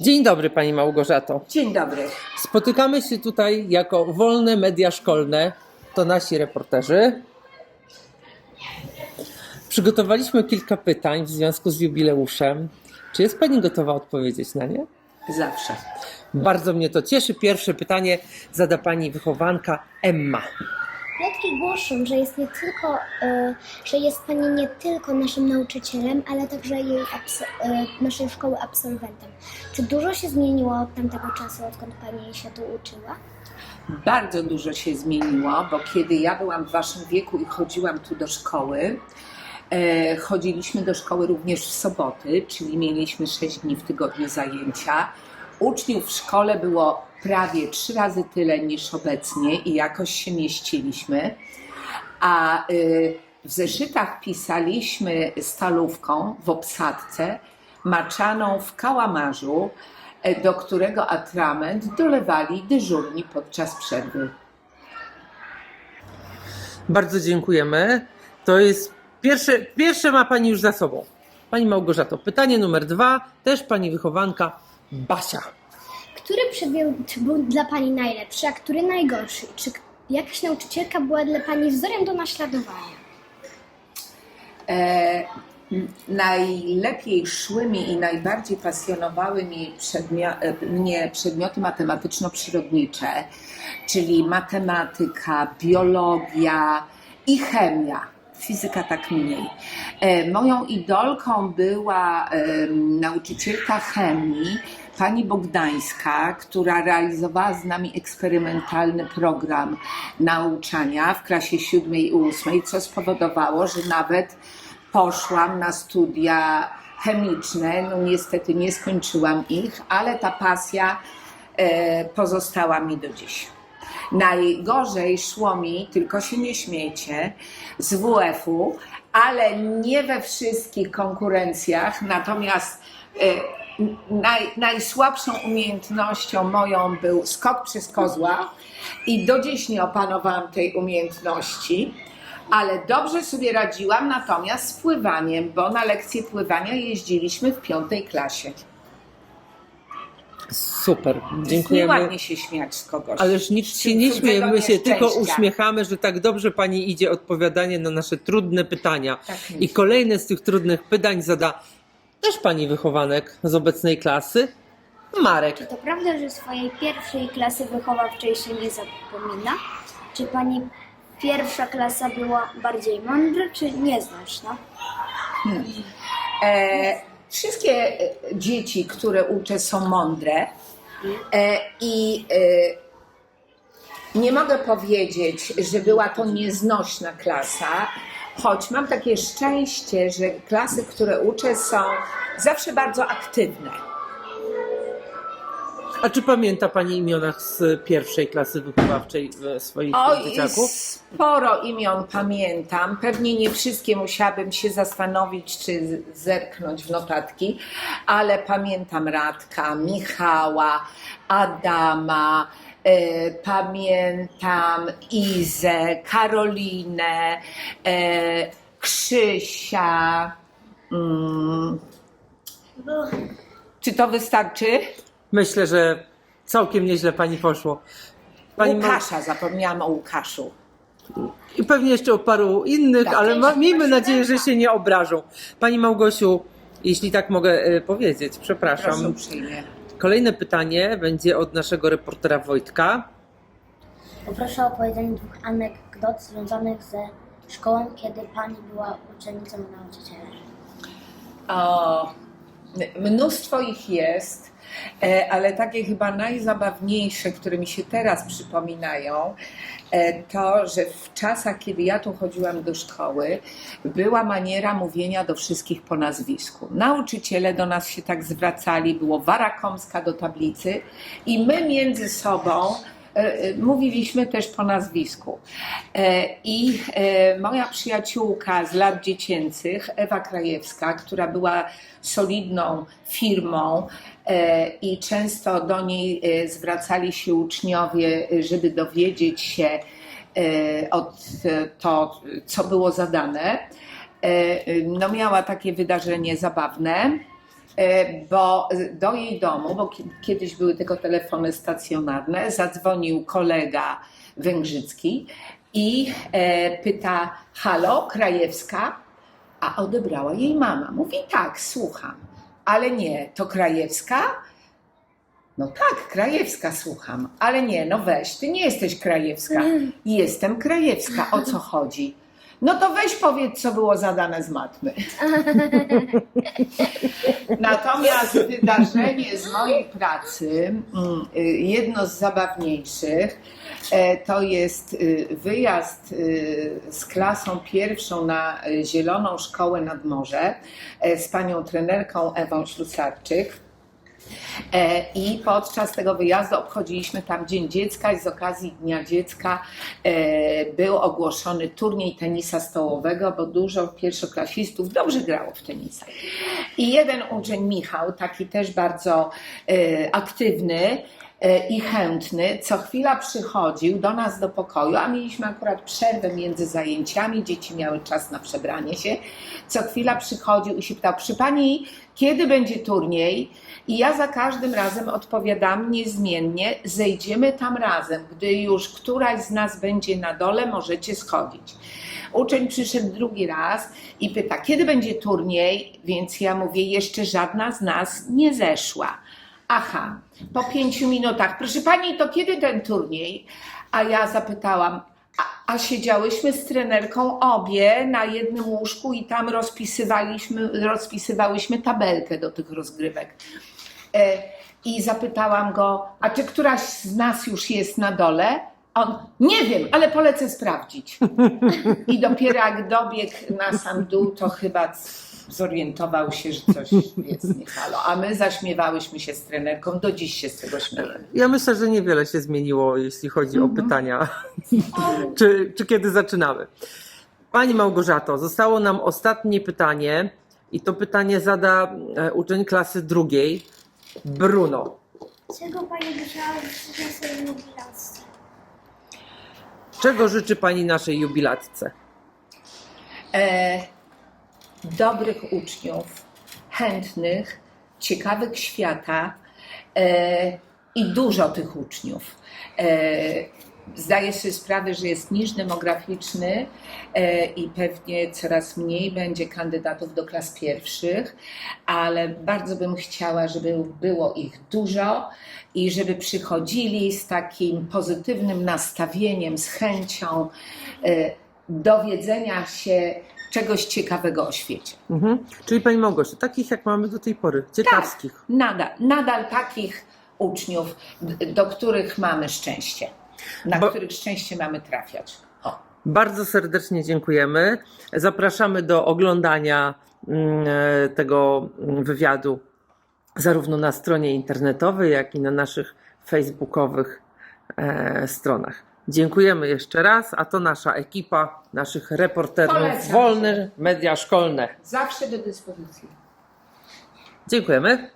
Dzień dobry Pani Małgorzato. Dzień dobry. Spotykamy się tutaj jako wolne media szkolne. To nasi reporterzy. Przygotowaliśmy kilka pytań w związku z jubileuszem. Czy jest Pani gotowa odpowiedzieć na nie? Zawsze. Bardzo mnie to cieszy. Pierwsze pytanie zada Pani wychowanka Emma. Plotki głoszą, że jest nie tylko, e, że jest Pani nie tylko naszym nauczycielem, ale także jej e, naszej szkoły absolwentem. Czy dużo się zmieniło od tamtego czasu, odkąd Pani się tu uczyła? Bardzo dużo się zmieniło, bo kiedy ja byłam w Waszym wieku i chodziłam tu do szkoły, e, chodziliśmy do szkoły również w soboty, czyli mieliśmy 6 dni w tygodniu zajęcia. Uczniów w szkole było prawie trzy razy tyle niż obecnie i jakoś się mieściliśmy. A y, w zeszytach pisaliśmy stalówką w obsadce, maczaną w kałamarzu, e, do którego atrament dolewali dyżurni podczas przerwy. Bardzo dziękujemy. To jest pierwsze, pierwsze ma Pani już za sobą. Pani Małgorzato, pytanie numer dwa, też Pani wychowanka Basia. Który przedmiot był dla Pani najlepszy, a który najgorszy? Czy jakaś nauczycielka była dla Pani wzorem do naśladowania? E, najlepiej szły mi i najbardziej pasjonowały e, mnie przedmioty matematyczno-przyrodnicze, czyli matematyka, biologia i chemia. Fizyka tak mniej. E, moją idolką była nauczycielka chemii, pani Bogdańska, która realizowała z nami eksperymentalny program nauczania w klasie siódmej i ósmej, co spowodowało, że nawet poszłam na studia chemiczne. No niestety nie skończyłam ich, ale ta pasja e, pozostała mi do dziś. Najgorzej szło mi, tylko się nie śmiejcie, z WF-u, ale nie we wszystkich konkurencjach, natomiast e, naj, najsłabszą umiejętnością moją był skok przez kozła i do dziś nie opanowałam tej umiejętności, ale dobrze sobie radziłam natomiast z pływaniem, bo na lekcje pływania jeździliśmy w piątej klasie. Super, Dziękujemy. dziękujemy. Ładnie się śmiać z kogoś. Ależ nic się nie cudzego śmieje, my się tylko uśmiechamy, że tak dobrze Pani idzie odpowiadanie na nasze trudne pytania. Tak I kolejne z tych trudnych pytań zada też Pani wychowanek z obecnej klasy, Marek. To prawda, że swojej pierwszej klasy wychowawczej się nie zapomina? Czy pani pierwsza klasa była bardziej mądra, czy nieznośna? E, wszystkie e, dzieci, które uczę, są mądre e, i e, nie mogę powiedzieć, że była to nieznośna klasa, choć mam takie szczęście, że klasy, które uczę, są zawsze bardzo aktywne. A czy pamięta Pani imionach z pierwszej klasy wychowawczej swoich Oj, dzieciaków? sporo imion pamiętam. Pewnie nie wszystkie musiałabym się zastanowić czy zerknąć w notatki, ale pamiętam Radka, Michała, Adama, e, pamiętam Izę, Karolinę, e, Krzysia. Mm. Czy to wystarczy? Myślę, że całkiem nieźle Pani poszło. Pani Ma- Łukasza, zapomniałam o Łukaszu. I pewnie jeszcze o paru innych, Tak. ale ma, miejmy nadzieję, że się nie obrażą. Pani Małgosiu, jeśli tak mogę e, powiedzieć, przepraszam. Kolejne pytanie będzie od naszego reportera Wojtka. Poproszę o opowiedzenie dwóch anegdot związanych ze szkołą, kiedy pani była uczennicą i nauczycielem. O, mnóstwo ich jest, ale takie chyba najzabawniejsze, które mi się teraz przypominają, e, to, że w czasach, kiedy ja tu chodziłam do szkoły, była maniera mówienia do wszystkich po nazwisku. Nauczyciele do nas się tak zwracali, było Warakomska do tablicy i my między sobą e, e, mówiliśmy też po nazwisku. E, I e, moja przyjaciółka z lat dziecięcych, Ewa Krajewska, która była solidną firmą e, i często do niej e, zwracali się uczniowie, e, żeby dowiedzieć się e, od e, to, co było zadane. E, No miała takie wydarzenie zabawne. E, bo do jej domu, bo ki- kiedyś były tylko telefony stacjonarne, zadzwonił kolega węgrzycki i e, pyta: Halo, Krajewska? A odebrała jej mama. Mówi: Tak, słucham. Ale nie, to Krajewska? No tak, Krajewska słucham, ale nie, no weź, ty nie jesteś Krajewska. Jestem Krajewska, o co chodzi? No to weź powiedz, co było zadane z matmy. Natomiast wydarzenie z mojej pracy, mm, y, jedno z zabawniejszych, e, to jest y, wyjazd y, z klasą pierwszą na Zieloną Szkołę nad Morze e, z panią trenerką Ewą Ślusarczyk. E, I podczas tego wyjazdu obchodziliśmy tam Dzień Dziecka i z okazji Dnia Dziecka e, był ogłoszony turniej tenisa stołowego, bo dużo pierwszoklasistów dobrze grało w tenisa. I jeden uczeń, Michał, taki też bardzo e, aktywny, i chętny, co chwila przychodził do nas do pokoju, a mieliśmy akurat przerwę między zajęciami, dzieci miały czas na przebranie się. Co chwila przychodził i się pytał, przy pani, kiedy będzie turniej? I ja za każdym razem odpowiadam niezmiennie, zejdziemy tam razem. Gdy już któraś z nas będzie na dole, możecie schodzić. Uczeń przyszedł drugi raz i pyta, kiedy będzie turniej? Więc ja mówię, jeszcze żadna z nas nie zeszła. Aha, po pięciu minutach, proszę pani, to kiedy ten turniej? A ja zapytałam, a, a siedziałyśmy z trenerką obie na jednym łóżku i tam rozpisywaliśmy, rozpisywałyśmy tabelkę do tych rozgrywek. E, I zapytałam go, a czy któraś z nas już jest na dole? On, nie wiem, ale polecę sprawdzić. I dopiero jak dobiegł na sam dół, to chyba zorientował się, że coś jest nie halo. A my zaśmiewałyśmy się z trenerką, do dziś się z tego śmiejemy. Ja myślę, że niewiele się zmieniło, jeśli chodzi o pytania, czy, czy kiedy zaczynamy. Pani Małgorzato, zostało nam ostatnie pytanie i to pytanie zada e, uczeń klasy drugiej, Bruno. Czego Pani życzyć na swojej jubilacji? Czego życzy Pani naszej jubilatce? e, dobrych uczniów, chętnych, ciekawych świata e, i dużo tych uczniów. E, Zdaję sobie sprawę, że jest niż demograficzny e, i pewnie coraz mniej będzie kandydatów do klas pierwszych, ale bardzo bym chciała, żeby było ich dużo i żeby przychodzili z takim pozytywnym nastawieniem, z chęcią e, dowiedzenia się czegoś ciekawego o świecie. Mhm. Czyli Pani Małgosia, takich jak mamy do tej pory, ciekawskich. Nadal, nadal takich uczniów, do których mamy szczęście, na Bo- których szczęście mamy trafiać. O. Bardzo serdecznie dziękujemy. Zapraszamy do oglądania mm, e, tego wywiadu zarówno na stronie internetowej, jak i na naszych facebookowych e, stronach. Dziękujemy jeszcze raz, a to nasza ekipa, naszych reporterów Polecam. Wolne Media Szkolne. Zawsze do dyspozycji. Dziękujemy.